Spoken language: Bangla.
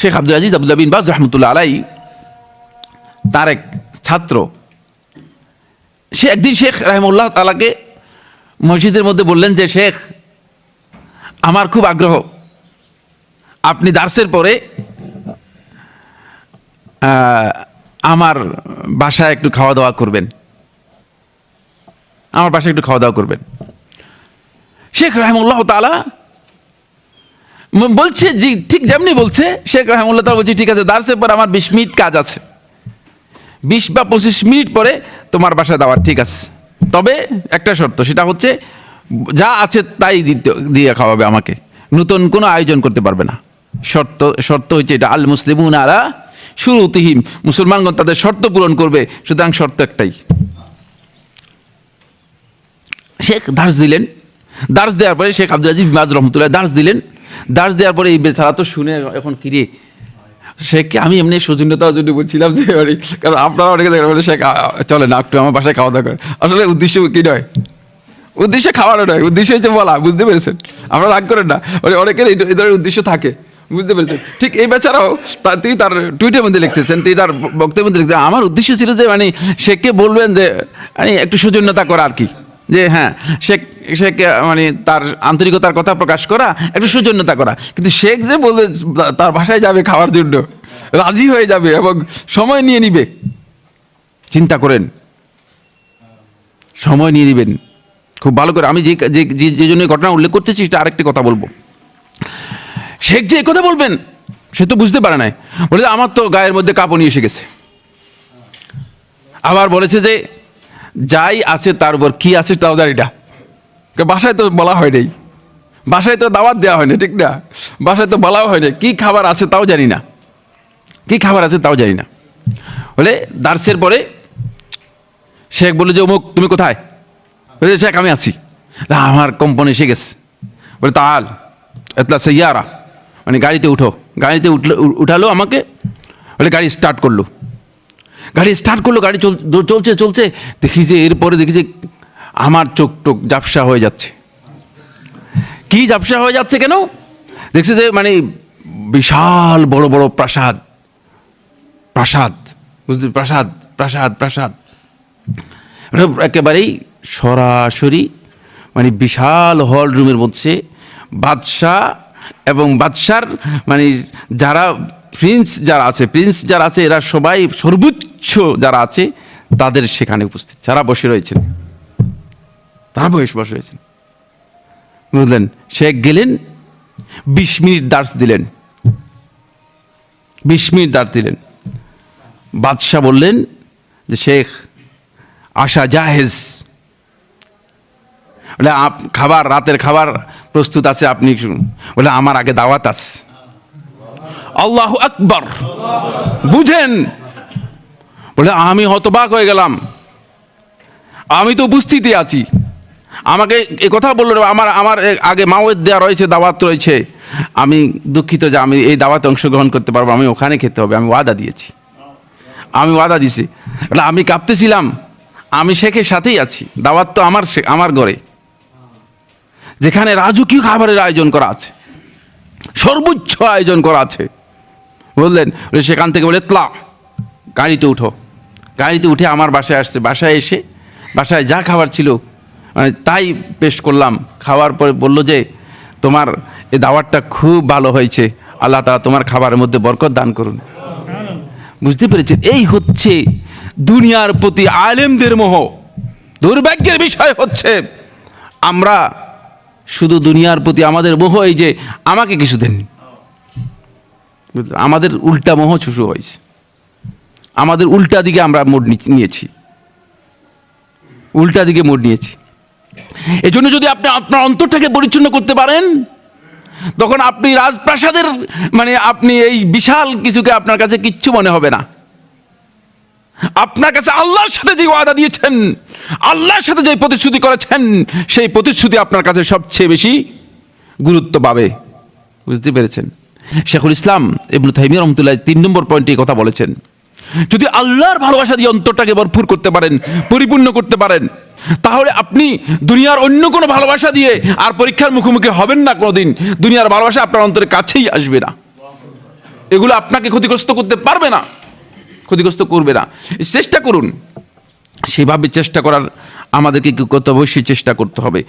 শেখ আব্দুল আজিজ আবুল্লাহ বিন বাজ রহমতুল্লাহ আলাই তার এক ছাত্র, সে একদিন শেখ রাহমুল্লাহ তালাকে মসজিদের মধ্যে বললেন যে, শেখ, আমার খুব আগ্রহ। আপনি দার্সের পরে আমার বাসায় একটু খাওয়া দাওয়া করবেন। আমার বাসায় একটু খাওয়া দাওয়া করবেন। শেখ রাহমুল্লাহ তালা বলছে জি ঠিক যেমনি বলছে, শেখ রাহমুল্লাহ তালা বলছে, ঠিক আছে, দার্সের পর আমার বিশ মিনিট কাজ আছে। বিশ বা পঁচিশ মিনিট পরে তোমার বাসায় দেওয়ার ঠিক আছে। তবে একটা শর্ত, সেটা হচ্ছে, যা আছে তাই দিতে, দিয়ে খাওয়াবে আমাকে। নতুন কোনো আয়োজন করতে পারবে না। শর্ত শর্ত হচ্ছে এটা, আল মুসলিমুন আলা শুরুতিহিম। মুসলমানগণ তাদের শর্ত পূরণ করবে, সুতরাং শর্ত একটাই। শেখ দাস দিলেন। দাস দেওয়ার পরে শেখ আব্দুল আজিজ বিমাজ রহমতুল্লাহ দাস দিলেন। দাস দেওয়ার পরে এই বেচারা তো শুনে এখন কিরে শেখ আমি এমনি সৌজন্যতার জন্য বলছিলাম যে কারণ আপনারা অনেকে দেখেন বলে শেখ চলে না, একটু আমার বাসায় খাওয়া দাওয়া করে আসলে উদ্দেশ্য কি নয়? উদ্দেশ্য খাওয়ানো নয়, উদ্দেশ্য হচ্ছে বলা, বুঝতে পেরেছেন? আপনারা রাগ করেন না। অনেকের এই ধরনের উদ্দেশ্য থাকে, বুঝতে পেরেছেন? ঠিক এই বেচারাও তিনি তার টুইটের মধ্যে লিখতেছেন, তিনি তার বক্তব্যের মধ্যে লিখতেছেন, আমার উদ্দেশ্য ছিল যে মানে শেখকে বলবেন যে একটু সৌজন্যতা করা আর কি। যে হ্যাঁ শেখ শেখ মানে তার আন্তরিকতার কথা প্রকাশ করা, একটু সৌজন্যতা করা। কিন্তু শেখ যে বলবে, তার ভাষায় যাবে খাওয়ার জন্য, রাজি হয়ে যাবে এবং সময় নিয়ে নিবে। চিন্তা করেন। সময় নিয়ে নেবেন। খুব ভালো করে। আমি যে যে জন্য ঘটনা উল্লেখ করতেছি, সেটা আরেকটি কথা বলব। শেখ যে কথা বলবেন, সে তো বুঝতে পারে নাই। বলেছে আমার তো গায়ের মধ্যে কাঁপনি এসে গেছে। আবার বলেছে যে যাই আছে তার উপর, কি আছে না। বাসায় তো বলা হয় নাই। বাসায় তো দাওয়াত দেওয়া হয় না ঠিক না? বাসায় তো বলাও হয় না কি খাবার আছে তাও জানি না। কি খাবার আছে তাও জানি না। বলে দার্সের পরে শেখ বলল যে, অমুক, তুমি কোথায়? বলে, শেখ, আমি আছি। আমার কোম্পানি এসে গেছে। বলে, তাল, এতলা সৈয়ারা। মানে গাড়িতে উঠো। গাড়িতে উঠল, উঠালো আমাকে। বলে, গাড়ি স্টার্ট করল। গাড়ি স্টার্ট করল, গাড়ি চল চলছে চলছে। দেখি যে এরপরে দেখি যে আমার চোখ টোক জাপসা হয়ে যাচ্ছে। কি জাপসা হয়ে যাচ্ছে কেন? দেখছি যে মানে বিশাল বড় বড় প্রাসাদ। প্রাসাদ, বুঝলি? প্রাসাদ প্রাসাদ প্রাসাদ। একেবারেই সরাসরি মানে বিশাল হল রুমের মধ্যে বাদশাহ এবং বাদশার মানে যারা প্রিন্স যারা আছে প্রিন্স যারা আছে, এরা সবাই সর্বোচ্চ যারা আছে, তাদের সেখানে উপস্থিত। যারা বসে রয়েছেন, তারা বয়স বসে রয়েছেন। বুঝলেন? শেখ গেলেন, বিশ মিনিট দার্স দিলেন। বিশ মিনিট দার্স দিলেন। বাদশাহ বললেন যে, শেখ আশা জাহেজ। বলে, আপ, খাবার, রাতের খাবার প্রস্তুত আছে, আপনি বলে, আমার আগে দাওয়াত আছে। আল্লাহ আকবর। বুঝেন? বলে, আমি হতবাক হয়ে গেলাম। আমি তো উপস্থিতি আছি। আমাকে এ কথা বলল আমার আমার আগে মাওয়ের দেওয়া রয়েছে, দাওয়াত রয়েছে। আমি দুঃখিত যে আমি এই দাওয়াতে অংশগ্রহণ করতে পারব, আমি ওখানে খেতে হবে, আমি ওয়াদা দিয়েছি। আমি ওয়াদা দিছি আমি কাঁপতেছিলাম। আমি শেখের সাথেই আছি। দাওয়াত তো আমার আমার ঘরে। যেখানে রাজকীয় খাবারের আয়োজন করা আছে, সর্বোচ্চ আয়োজন করা আছে। বললেন, বলে, সেখান থেকে বলে তলা গাড়িতে উঠো। গাড়িতে উঠে আমার বাসায় আসছে। বাসায় এসে, বাসায় যা খাবার ছিল মানে তাই পেশ করলাম। খাওয়ার পরে বলল যে, তোমার এই দাওয়াতটা খুব ভালো হয়েছে। আল্লাহ তাআলা তোমার খাবারের মধ্যে বরকত দান করুন। বুঝতে পেরেছেন? এই হচ্ছে দুনিয়ার প্রতি আলেমদের মোহ। দুর্ভাগ্যের বিষয় হচ্ছে, আমরা শুধু দুনিয়ার প্রতি আমাদের মোহ এই যে, আমাকে কিছু দেননি? আমাদের উল্টা মোহ শুরু হয়েছে। আমাদের উল্টা দিকে আমরা মোড় নিয়েছি। উল্টা দিকে মোড় নিয়েছি। এজন্য যদি আপনি আপনার অন্তরটাকে পরিচ্ছন্ন করতে পারেন, তখন আপনি রাজপ্রাসাদের মানে আপনি এই বিশাল কিছুকে আপনার কাছে কিচ্ছু মনে হবে না। আপনার কাছে আল্লাহর সাথে যে ওয়াদা দিয়েছেন, আল্লাহর সাথে যে প্রতিশ্রুতি করেছেন, সেই প্রতিশ্রুতি আপনার কাছে সবচেয়ে বেশি গুরুত্ব পাবে। বুঝতে পেরেছেন? শেখুল ইসলাম ইবনু তাইমিয়া রহমতুল্লাহ তিন নম্বর পয়েন্টে কথা বলেছেন। যদি আল্লাহর ভালোবাসা দিয়ে অন্তরটাকে ভরপুর করতে পারেন, পরিপূর্ণ করতে পারেন, তাহলে আপনি দুনিয়ার অন্য কোনো ভালোবাসা দিয়ে আর পরীক্ষার মুখোমুখি হবেন না কোনোদিন। দুনিয়ার ভালোবাসা আপনার অন্তরের কাছেই আসবে না। এগুলো আপনাকে ক্ষতিগ্রস্ত করতে পারবে না। ক্ষতিগ্রস্ত করবে না। চেষ্টা করুন। সেভাবে চেষ্টা করার আমাদেরকে কি করতে? অবশ্যই চেষ্টা করতে হবে।